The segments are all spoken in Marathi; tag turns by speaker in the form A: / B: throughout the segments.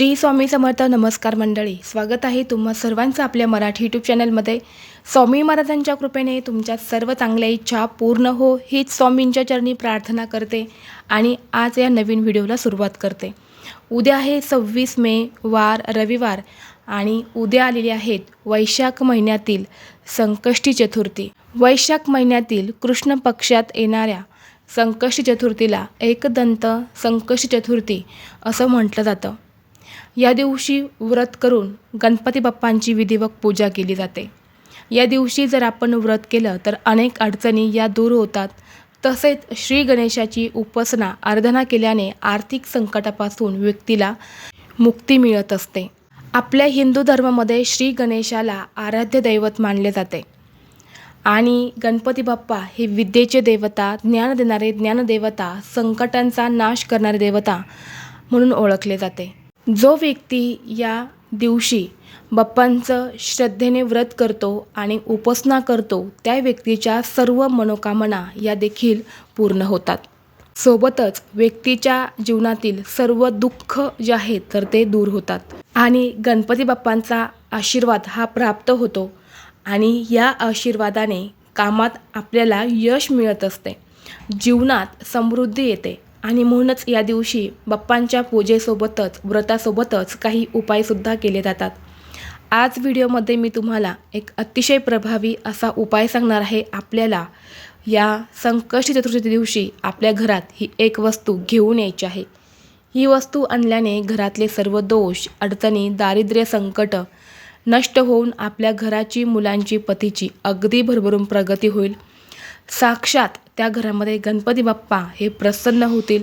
A: श्री स्वामी समर्थ नमस्कार मंडळी. स्वागत आहे तुम्हा सर्वांचं आपल्या मराठी यूट्यूब चॅनलमध्ये स्वामी महाराजांच्या कृपेने तुमच्या सर्व चांगल्या इच्छा पूर्ण हो हीच स्वामींच्या चरणी प्रार्थना करते आणि आज या नवीन व्हिडिओला सुरुवात करते. उद्या आहे सव्वीस मे वार रविवार आणि उद्या आलेले आहेत वैशाख महिन्यातील संकष्टी चतुर्थी. वैशाख महिन्यातील कृष्ण पक्षात येणाऱ्या संकष्टी चतुर्थीला एकदंत संकष्टी चतुर्थी असं म्हटलं जातं. या दिवशी व्रत करून गणपती बाप्पांची विधिवत पूजा केली जाते. या दिवशी जर आपण व्रत केलं तर अनेक अडचणी या दूर होतात. तसेच श्री गणेशाची उपासना आराधना केल्याने आर्थिक संकटापासून व्यक्तीला मुक्ती मिळत असते. आपल्या हिंदू धर्मामध्ये श्री गणेशाला आराध्य दैवत मानले जाते. आणि गणपती बाप्पा हे विद्येचे देवता ज्ञान देणारे ज्ञानदेवता संकटांचा नाश करणारे देवता म्हणून ओळखले जाते. जो व्यक्ती या दिवशी बाप्पांचं श्रद्धेने व्रत करतो आणि उपासना करतो त्या व्यक्तीच्या सर्व मनोकामना या देखील पूर्ण होतात. सोबतच व्यक्तीच्या जीवनातील सर्व दुःख जे आहेत तर ते दूर होतात. आणि गणपती बाप्पांचा आशीर्वाद हा प्राप्त होतो आणि या आशीर्वादाने कामात आपल्याला यश मिळत असते. जीवनात समृद्धी येते. आणि म्हणूनच या दिवशी बाप्पांच्या पूजेसोबतच व्रतासोबतच काही उपायसुद्धा केले जातात. आज व्हिडिओमध्ये मी तुम्हाला एक अतिशय प्रभावी असा उपाय सांगणार आहे. आपल्याला या संकष्टी चतुर्थी दिवशी आपल्या घरात ही एक वस्तू घेऊन यायची आहे. ही वस्तू आणल्याने घरातले सर्व दोष अडचणी दारिद्र्य संकट नष्ट होऊन आपल्या घराची मुलांची पतीची अगदी भरभरून प्रगती होईल. साक्षात त्या घरामध्ये गणपती बाप्पा हे प्रसन्न होतील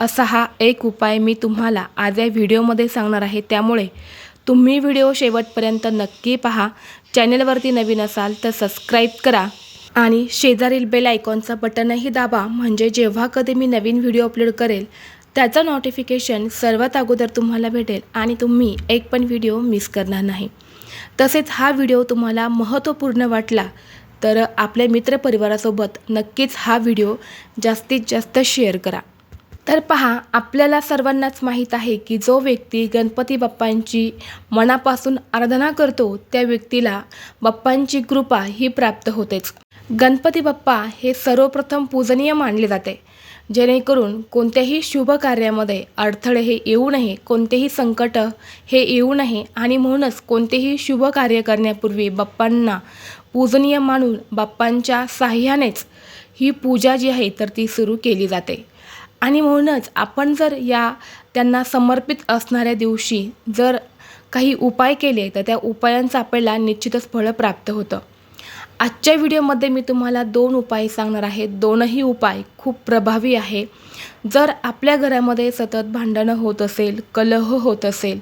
A: असा हा एक उपाय मी तुम्हाला आज या व्हिडिओमध्ये सांगणार आहे. त्यामुळे तुम्ही व्हिडिओ शेवटपर्यंत नक्की पहा. चॅनलवरती नवीन असाल तर सबस्क्राईब करा आणि शेजारील बेल आयकॉनचा बटनही दाबा. म्हणजे जेव्हा कधी मी नवीन व्हिडिओ अपलोड करेल त्याचं नोटिफिकेशन सर्वात अगोदर तुम्हाला भेटेल आणि तुम्ही एक पण व्हिडिओ मिस करणार नाही. तसेच हा व्हिडिओ तुम्हाला महत्त्वपूर्ण वाटला तर आपल्या मित्रपरिवारासोबत नक्कीच हा व्हिडिओ जास्तीत जास्त शेअर करा. तर पहा आपल्याला सर्वांनाच माहीत आहे की जो व्यक्ती गणपती बाप्पांची मनापासून आराधना करतो त्या व्यक्तीला बाप्पांची कृपा ही प्राप्त होतेच. गणपती बाप्पा हे सर्वप्रथम पूजनीय मानले जाते. जेणेकरून कोणत्याही शुभ कार्यामध्ये अडथळे हे येऊ नये कोणतेही संकट हे येऊ नये आणि म्हणूनच कोणतेही शुभ कार्य करण्यापूर्वी बाप्पांना पूजनीय मानून बाप्पांच्या साह्यानेच ही पूजा जी आहे तर ती सुरू केली जाते. आणि म्हणूनच आपण जर या त्यांना समर्पित असणाऱ्या दिवशी जर काही उपाय केले तर त्या उपायांचं आपल्याला निश्चितच फळ प्राप्त होतं. आजच्या व्हिडिओमध्ये मी तुम्हाला दोन उपाय सांगणार आहे. दोनही उपाय खूप प्रभावी आहे. जर आपल्या घरामध्ये सतत भांडणं होत असेल कलह होत असेल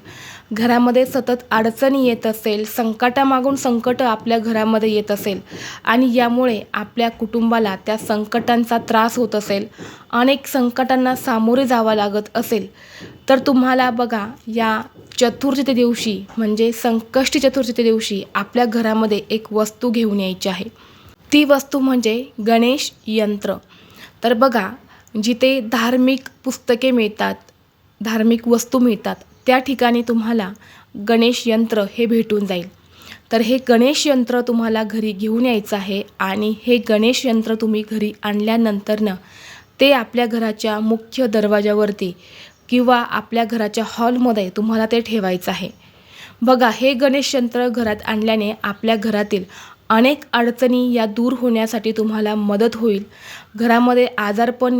A: घरामध्ये सतत अडचणी येत असेल संकटामागून संकट आपल्या घरामध्ये येत असेल आणि यामुळे आपल्या कुटुंबाला त्या संकटांचा त्रास होत असेल अनेक संकटांना सामोरे जावं लागत असेल तर तुम्हाला बघा या चतुर्थी दिवशी म्हणजे संकष्टी चतुर्थी दिवशी आपल्या घरामध्ये एक वस्तू घेऊन यायची आहे. ती वस्तू म्हणजे गणेश यंत्र. तर बघा जिथे धार्मिक पुस्तके मिळतात धार्मिक वस्तू मिळतात त्या ठिकाणी तुम्हाला गणेश यंत्र हे भेटून जाईल. तर हे गणेश यंत्र तुम्हाला घरी घेऊन यायचं आहे आणि हे गणेश यंत्र तुम्ही घरी आणल्यानंतरनं ते आपल्या घराच्या मुख्य दरवाजावरती किंवा आपल्या घराच्या हॉलमध्ये तुम्हाला ते ठेवायचं आहे. बघा हे गणेश यंत्र घरात आणल्याने आपल्या घरातील अनेक अडचणी या दूर होण्यासाठी तुम्हाला मदत होईल. घरामध्ये आजारपण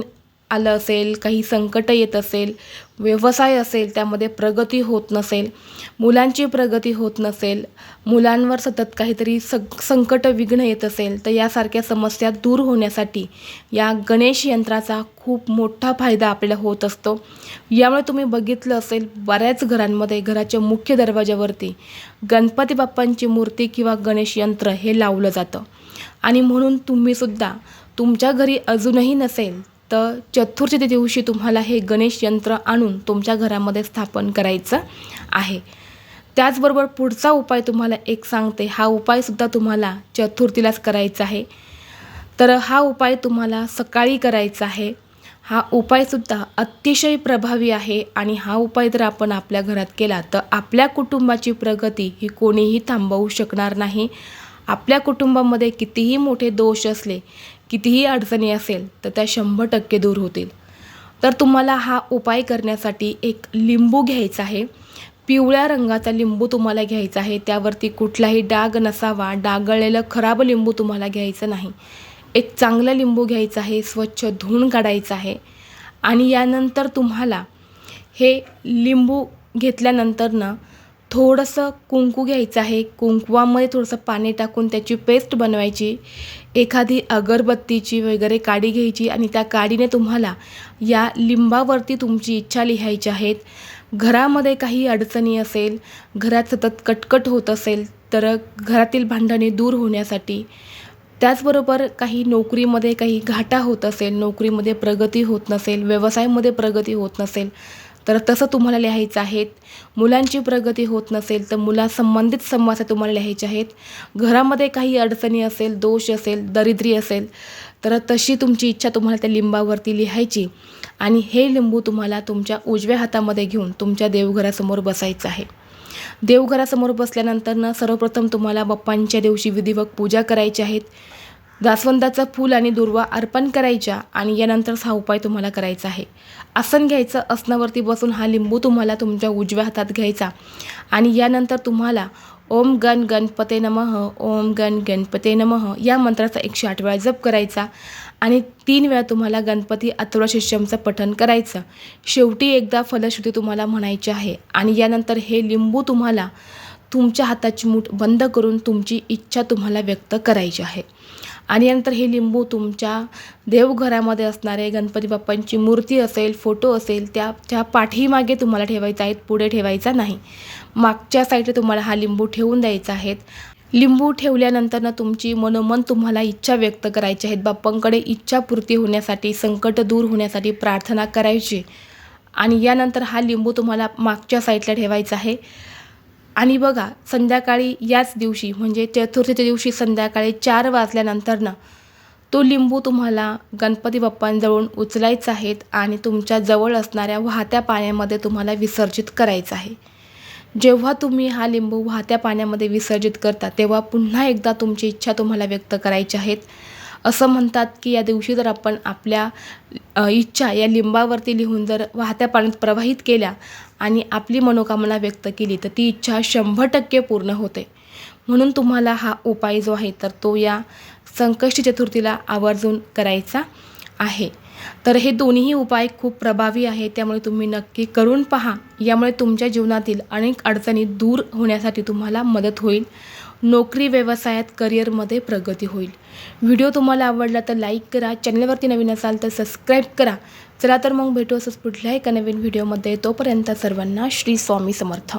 A: आलं असेल काही संकट येत असेल व्यवसाय असेल त्यामध्ये प्रगती होत नसेल मुलांची प्रगती होत नसेल मुलांवर सतत काहीतरी सं संकट विघ्न येत असेल तर यासारख्या समस्या दूर होण्यासाठी या गणेश यंत्राचा खूप मोठा फायदा आपल्याला होत असतो. यामुळे तुम्ही बघितलं असेल बऱ्याच घरांमध्ये घराच्या मुख्य दरवाजावरती गणपती बाप्पांची मूर्ती किंवा गणेश यंत्र हे लावलं जातं. आणि म्हणून तुम्हीसुद्धा तुमच्या घरी अजूनही नसेल तर चतुर्थी दिवशी तुम्हाला हे गणेश यंत्र आणून तुमच्या घरामध्ये स्थापन करायचं आहे. त्याचबरोबर पुढचा उपाय तुम्हाला एक सांगते. हा उपायसुद्धा तुम्हाला चतुर्थीलाच करायचा आहे. तर हा उपाय तुम्हाला सकाळी करायचा आहे. हा उपायसुद्धा अतिशय प्रभावी आहे आणि हा उपाय जर आपण आपल्या घरात केला तर आपल्या कुटुंबाची प्रगती ही कोणीही थांबवू शकणार नाही. आपल्या कुटुंबामध्ये कितीही मोठे दोष असले कितीही अडचणी असेल तर त्या शंभर टक्के दूर होतील. तर तुम्हाला हा उपाय करण्यासाठी एक लिंबू घ्यायचा आहे. पिवळ्या रंगाचा लिंबू तुम्हाला घ्यायचा आहे. त्यावरती कुठलाही डाग नसावा. डागळलेलं खराब लिंबू तुम्हाला घ्यायचं नाही. एक चांगला लिंबू घ्यायचा आहे. स्वच्छ धुवून काढायचं आहे. आणि यानंतर तुम्हाला हे लिंबू घेतल्यानंतरनं थोडंसं कुंकू घ्यायचं आहे. कुंकवामध्ये थोडंसं पाणी टाकून त्याची पेस्ट बनवायची. एखादी अगरबत्तीची वगैरे काडी घ्यायची आणि त्या काडीने तुम्हाला या लिंबावरती तुमची इच्छा लिहायची आहेत. घरामध्ये काही अडचणी असेल घरात सतत कटकट होत असेल तर घरातील भांडणे दूर होण्यासाठी. त्याचबरोबर काही नोकरीमध्ये काही घाटा होत असेल नोकरीमध्ये प्रगती होत नसेल व्यवसायामध्ये प्रगती होत नसेल तर तसं तुम्हाला लिहायचं आहेत. मुलांची प्रगती होत नसेल तर मुलासंबंधित समस्या तुम्हाला लिहायच्या आहेत. घरामध्ये काही अडचणी असेल दोष असेल दरिद्री असेल तर तशी तुमची इच्छा तुम्हाला त्या लिंबावरती लिहायची. आणि हे लिंबू तुम्हाला तुमच्या उजव्या हातामध्ये घेऊन तुमच्या देवघरासमोर बसायचं आहे. देवघरासमोर बसल्यानंतर ना सर्वप्रथम तुम्हाला बाप्पांच्या दिवशी विधिवत पूजा करायची आहेत. जास्वंदाचं फूल आणि दुर्वा अर्पण करायच्या आणि यानंतर हा उपाय तुम्हाला करायचा आहे. आसन घ्यायचं आसनावरती बसून हा लिंबू तुम्हाला तुमच्या उजव्या हातात घ्यायचा. आणि यानंतर तुम्हाला ओम गण गणपते नमः ओम गण गणपते नमः या मंत्राचा एकशे आठ वेळा जप करायचा. आणि तीन वेळा तुम्हाला गणपती अथर्व शिष्यमचं पठण करायचं. शेवटी एकदा फलश्रुती तुम्हाला म्हणायची आहे. आणि यानंतर हे लिंबू तुम्हाला तुमच्या हाताची मूठ बंद करून तुमची इच्छा तुम्हाला व्यक्त करायची आहे. आणि नंतर हे लिंबू तुमच्या देवघरामध्ये असणारे गणपती बाप्पांची मूर्ती असेल फोटो असेल त्याच्या पाठीमागे तुम्हाला ठेवायचा आहेत पुढे ठेवायचा नाही. मागच्या साईडला तुम्हाला हा लिंबू ठेवून द्यायचा आहेत. लिंबू ठेवल्यानंतर ना तुमची मनोमन तुम्हाला इच्छा व्यक्त करायची आहेत. बाप्पांकडे इच्छापूर्ती होण्यासाठी संकट दूर होण्यासाठी प्रार्थना करायची. आणि यानंतर हा लिंबू तुम्हाला मागच्या साईडला ठेवायचा आहे. आणि बघा संध्याकाळी याच दिवशी म्हणजे चतुर्थीच्या दिवशी संध्याकाळी चार वाजल्यानंतर ना तो लिंबू तुम्हाला गणपती बाप्पांजवळून उचलायचा आहेत आणि तुमच्या जवळ असणाऱ्या वाहत्या पाण्यामध्ये तुम्हाला विसर्जित करायचं आहे. जेव्हा तुम्ही हा लिंबू वाहत्या पाण्यामध्ये विसर्जित करता तेव्हा पुन्हा एकदा तुमची इच्छा तुम्हाला व्यक्त करायची आहेत. असं म्हणतात की या दिवशी जर आपण आपल्या इच्छा या लिंबावरती लिहून जर वाहत्या पाण्यात प्रवाहित केल्या आणि आपली मनोकामना व्यक्त केली तर ती इच्छा शंभर टक्के पूर्ण होते. म्हणून तुम्हाला हा उपाय जो आहे तर तो या संकष्टी चतुर्थीला आवर्जून करायचा आहे. तर हे दोन्हीही उपाय खूप प्रभावी आहे त्यामुळे तुम्ही नक्की करून पहा. यामुळे तुमच्या जीवनातील अनेक अडचणी दूर होण्यासाठी तुम्हाला मदत होईल. नोकरी व्यवसायात करिअरमध्ये प्रगती होईल. व्हिडिओ तुम्हाला आवडला तर लाईक करा चॅनलवरती नवीन असाल तर सबस्क्राईब करा. चला तर मग भेटू असंच पुढल्या एका नवीन व्हिडिओमध्ये. तोपर्यंत सर्वांना श्री स्वामी समर्थ.